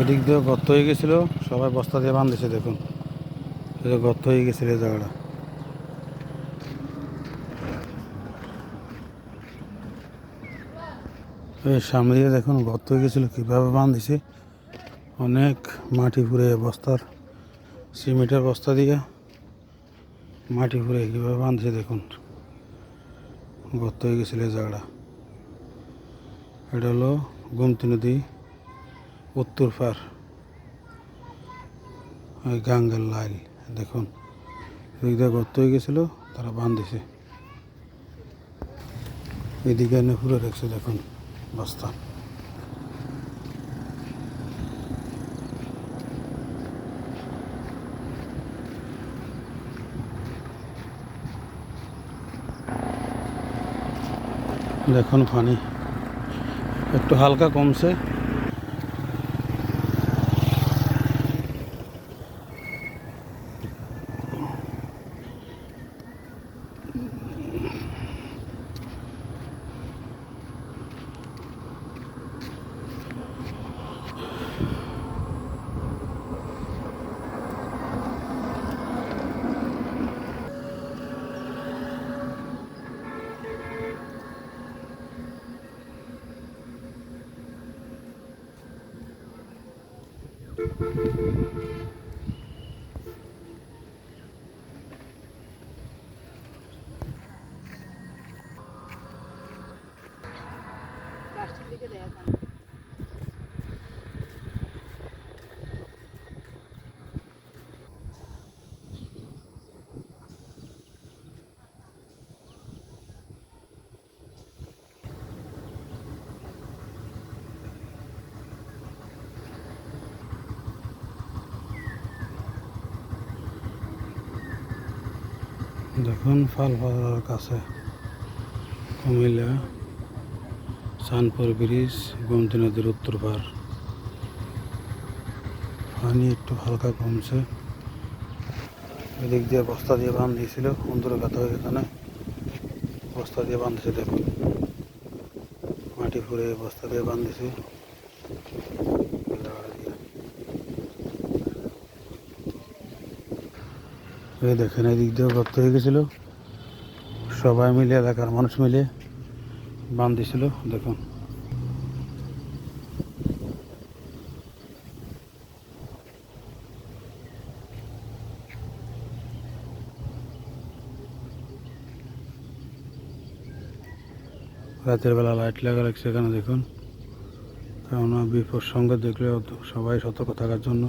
এদিক দিয়ে গর্ত হয়ে গেছিল। সবাই বস্তা দিয়ে বাঁধেছে, দেখুন। গর্ত হয়ে গেছিল এই জায়গাটা। এই সামনে দিয়ে দেখুন গর্ত হয়ে গেছিল, কীভাবে বাঁধেছে। অনেক মাটি ফুরে বস্তার, সিমেন্টের বস্তা দিয়ে মাটি ফুরে কীভাবে বাঁধছে, দেখুন। গর্ত হয়ে গেছিল এই জায়গাটা। এটা হলো গুমতি নদী। উত্তর পার। ওই গাঙ্গের লাইল দেখুন। এদিক দিয়ে গর্ত হয়ে গেছিল, তারা বাঁধেছে এদিকে এনে পুরো রেখেছে দেখুন, বস্তা। দেখুন পানি। একটু হালকা কমছে। প্লাস্টিক দিকে দেখা দেখুন ফালপাড়ার কাছে। কুমিল্লা সানপুর ব্রিজ, গোমতী নদীর উত্তর পার। পানি একটু হালকা কমছে। এদিক দিয়ে বস্তা দিয়ে বাঁধ দিয়েছিল অন্দরে কথা হয়ে এখানে বস্তা দিয়ে বাঁধছে, দেখুন। মাটি ফুরে বস্তা দিয়ে বাঁধছে। এই দেখেন এদিক দিয়ে গর্ত হয়ে গেছিল। সবাই মিলে, এলাকার মানুষ মিলে বান দিছিল দেখুন। রাতের বেলা লাইট লাগা লাগছে এখানে, দেখুন। কেননা বিপদ সঙ্গে দেখলে সবাই সতর্ক থাকার জন্য